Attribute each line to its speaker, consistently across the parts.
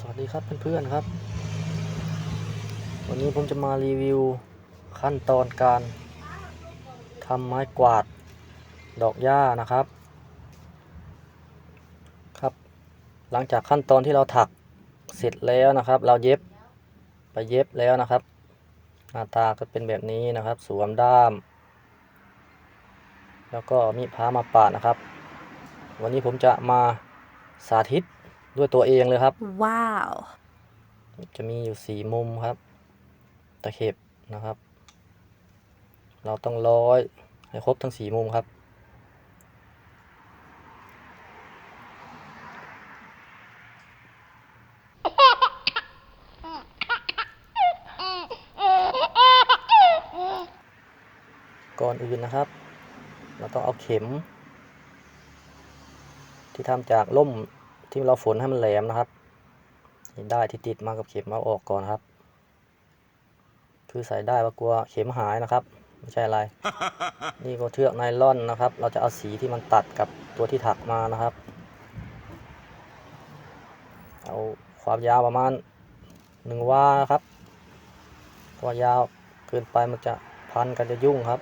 Speaker 1: สวัสดีครับเพื่อนๆครับ วันนี้ผมจะมารีวิวขั้นตอนการทำไม้กวาดดอกหญ้านะครับ ครับ หลังจากขั้นตอนที่เราถักเสร็จแล้วนะครับ เราเย็บไปเย็บแล้วนะครับ หน้าตาก็เป็นแบบนี้นะครับ สวมด้าม แล้วก็มีดพามาปาดนะครับ วันนี้ผมจะมาสาธิต ด้วยตัวเองเลยครับ
Speaker 2: Wow.
Speaker 1: จะมีอยู่สี่มุมครับ ตะเข็บนะครับ เราต้องร้อยให้ครบทั้งสี่มุมครับ ก่อนอื่นนะครับ เราต้องเอาเข็ม ที่ทำจากล่ม ที่เราฝนให้มันแหลมนะครับได้ที่ติดมากับเข็มเอาออกก่อนครับ คือใส่ได้ว่ากลัวเข็มหายนะครับ ไม่ใช่อะไร นี่ก็เทือกไนล่อนนะครับ เราจะเอาสีที่มันตัดกับตัวที่ถักมานะครับ เอาความยาวประมาณหนึ่งว่าครับเพราะยาวเกินไปมันจะพันกันจะยุ่งครับ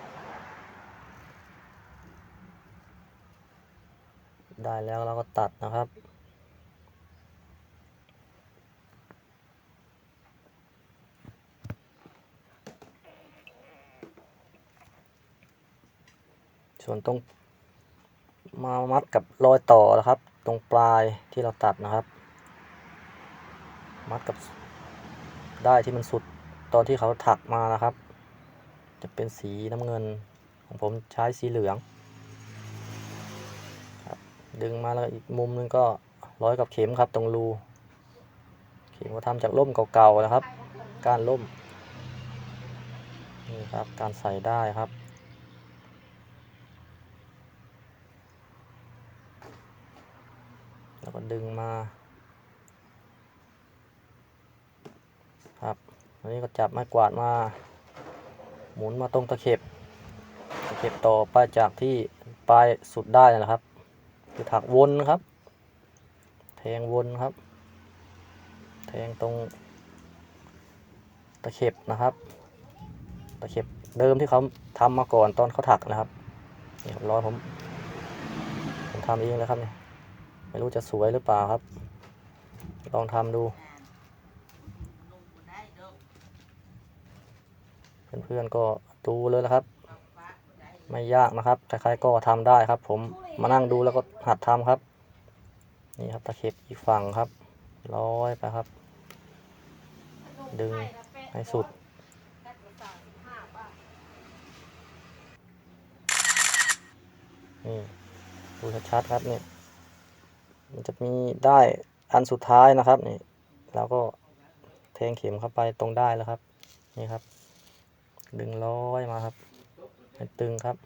Speaker 1: ได้แล้วเราก็ตัดนะครับ ส่วนตรงมามัดกับรอยต่อนะครับ ตรงปลายที่เราตัดนะครับ มัดกับได้ที่มันสุดตอนที่เขาถักมานะครับ จะเป็นสีน้ำเงินของผมใช้สีเหลืองครับดึงมาแล้วอีกมุมนึงก็ร้อยกับเข็มครับตรงรูเข็มก็ทำจากร่มเก่าๆนะครับก้านร่มนี่ครับการใส่ได้ครับ แล้วก็ดึงมา ครับอันนี้ก็จับไม้กวาดมา หมุนมาตรงตะเข็บ ตะเข็บต่อไปจากที่ปลายสุดได้นะครับ คือถักวนครับ แทงวนครับ แทงตรงตะเข็บนะครับ ตะเข็บเดิมที่เขาทำมาก่อนตอนเขาถักนะครับนี่ครับร้อยผมผมทำเองแล้วครับเนี่ย ไม่รู้จะสวยหรือเปล่าครับ ลองทำดู เพื่อนๆก็ดูเลยนะครับ ไม่ยากนะครับใครๆก็ทำได้ครับ ผมมานั่งดูแล้วก็หัดทำครับ นี่ครับตะเข็บอีกฝั่งครับร้อยไปครับ ดึงให้สุดนี่ดูชัดๆครับเนี่ย มันจะมีได้อันสุดท้ายนะครับนี่เราก็แทงเข็มเข้าไปตรงได้แล้วครับ นี่ครับ ดึงร้อยมาครับให้ตึงครับ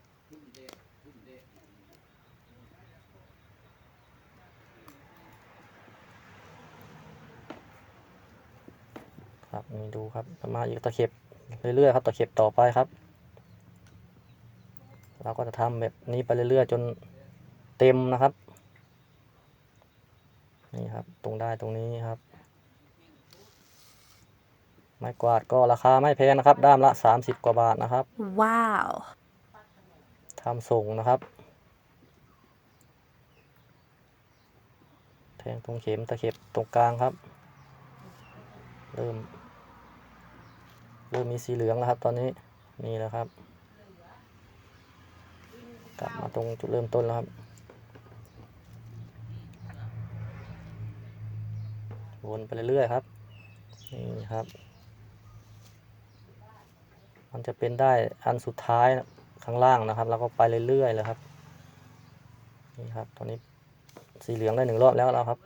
Speaker 1: ครับนี่ดูครับมาอีกตะเข็บเรื่อยๆครับตะเข็บต่อไปครับ เราก็จะทำแบบนี้ไปเรื่อยๆจนเต็มนะครับ นี่ครับ ตรงได้ตรงนี้ครับ ไม้กวาดก็ราคาไม่แพงนะครับ ด้ามละ30กว่าบาทนะครับ
Speaker 2: Wow.
Speaker 1: ทำส่งนะครับ แทงตรงเข็มตะเข็บตรงกลางครับ เริ่ม เริ่มมีสีเหลืองแล้วครับ ตอนนี้นี่แหละครับ กลับมาตรงจุดเริ่มต้นแล้วครับ วนไปเรื่อยๆครับนี่ครับ มันจะเป็นได้อันสุดท้ายข้างล่างนะครับ แล้วก็ไปเรื่อยๆเลยครับนี่ครับตอนนี้สีเหลืองได้หนึ่งรอบแล้วแล้วครับ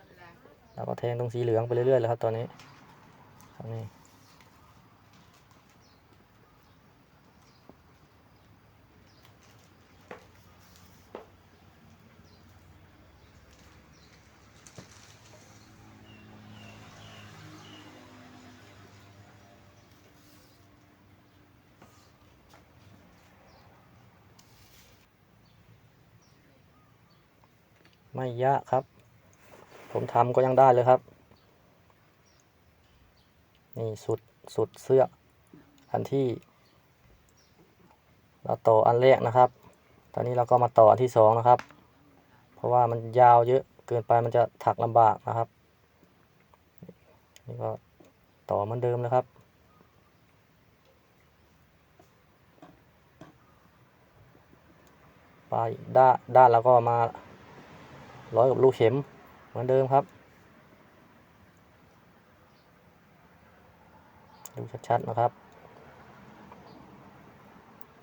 Speaker 1: แล้วก็แทงตรงสีเหลืองไปเรื่อยๆเลยครับตอนนี้ครับนี่ ไม่ยากครับ ผมทำก็ยังได้เลยครับ นี่สุดสุดเสื้อ อันที่ เราต่ออันแรกนะครับ ตอนนี้เราก็มาต่ออันที่สองนะครับ เพราะว่ามันยาวเยอะเกินไปมันจะถักลำบากนะครับ นี่ก็ต่อเหมือนเดิมนะครับปลายด้านด้านแล้วก็มา ร้อยกับลูกเข็มเหมือนเดิมครับดูชัดๆนะครับ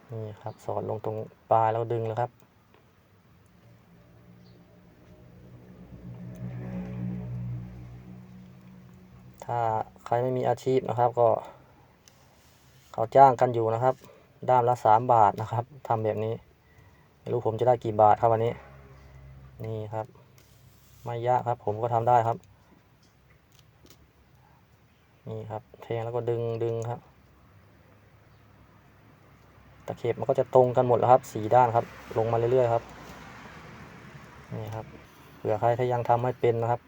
Speaker 1: นี่ครับสอดลงตรงปลายแล้วดึงเลยครับ ถ้าใครไม่มีอาชีพนะครับก็ เขาจ้างกันอยู่นะครับ ด้ามละสามบาทนะครับทำแบบนี้ ไม่รู้ผมจะได้กี่บาทครับวันนี้ นี่ครับ ไม่ยากครับ ผมก็ทำได้ครับ นี่ครับเทงแล้วก็ดึงดึงครับ ตะเข็บมันก็จะตรงกันหมดแล้วครับสีด้านครับ ลงมาเรื่อยๆครับ นี่ครับเผื่อใครถ้ายังทำไม่เป็นนะครับ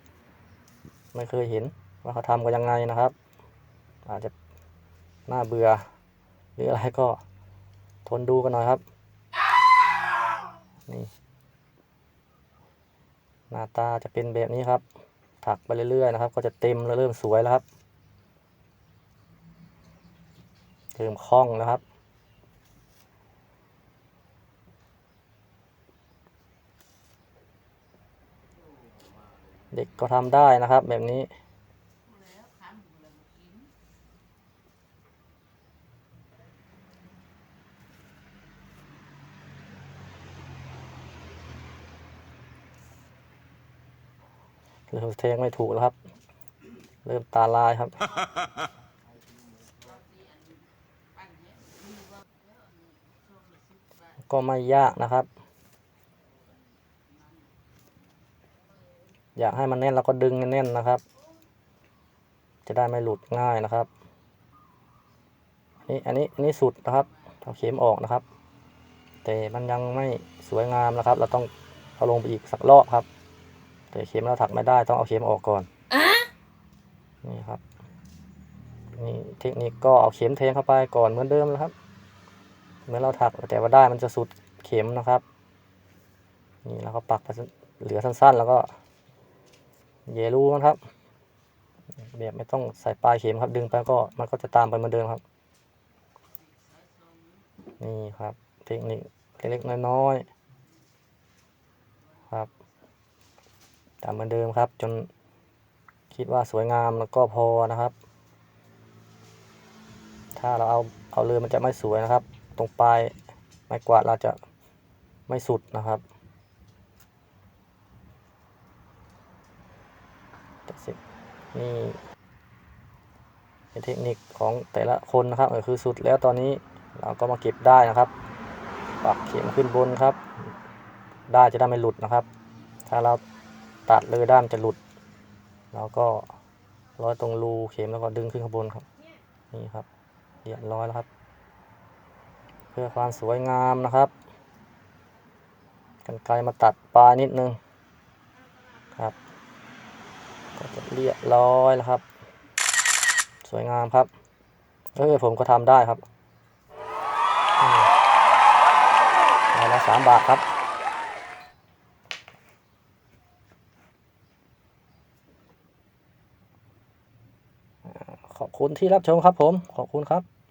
Speaker 1: ไม่เคยเห็นว่าเขาทำกันยังไงนะครับ อาจจะน่าเบื่อหรืออะไรก็ทนดูกันหน่อยครับ นี่ หน้าตาจะเป็นแบบนี้ครับ ถักไปเรื่อยๆนะครับ ก็จะเต็มแล้วเริ่มสวยแล้วครับเริ่มคล่องแล้วครับเด็กก็ทำได้นะครับแบบนี้ เริ่มเทงไม่ถูกแล้วครับ เริ่มตาลายครับ ก็ไม่ยากนะครับ อยากให้มันแน่นแล้วก็ดึงแน่นนะครับ จะได้ไม่หลุดง่ายนะครับนี่อันนี้อันนี้สุดนะครับเอาเข็มออกนะครับ แต่มันยังไม่สวยงามนะครับ เราต้องเอาลงไปอีกสักรอบครับ แต่เข็มเราถักไม่ได้ต้องเอาเข็มออกก่อนนี่ครับนี่เทคนิคก็เอาเข็มเทงเข้าไปก่อนเหมือนเดิมนะครับ เหมือนเราถักแต่ว่าได้มันจะสุดเข็มนะครับ นี่แล้วก็ปักไปเหลือสั้นๆ แล้วก็ เยรูมันครับแบบไม่ต้องใส่ปลายเข็มครับ ดึงไปก็มันก็จะตามไปเหมือนเดิมครับ นี่ครับ เทคนิคเล็กๆน้อยๆครับ ตามเหมือนเดิมครับ จนคิดว่าสวยงามแล้วก็พอนะครับ ถ้าเราเอาเอาเลยมันจะไม่สวยนะครับ ตรงปลายไม้กวาดเราจะไม่สุดนะครับนี่เป็นเทคนิคของแต่ละคนนะครับก็คือสุดแล้วตอนนี้เราก็มาเก็บได้นะครับ ปักเข็มขึ้นบนครับ ได้จะได้ไม่หลุดนะครับ ถ้าเรา ตัดเลยด้านจะหลุดเราก็ร้อยตรงรูเข็มแล้วก็ดึงขึ้นข้างบนครับ นี่ครับเรียบร้อยแล้วครับ เพื่อความสวยงามนะครับกันไกลมาตัดปลายนิดนึงครับก็จะเรียบร้อยแล้วครับ สวยงามครับเออผมก็ทำได้ครับอืมได้ละสามบาทครับ คุณที่รับชมครับผม ขอบคุณครับ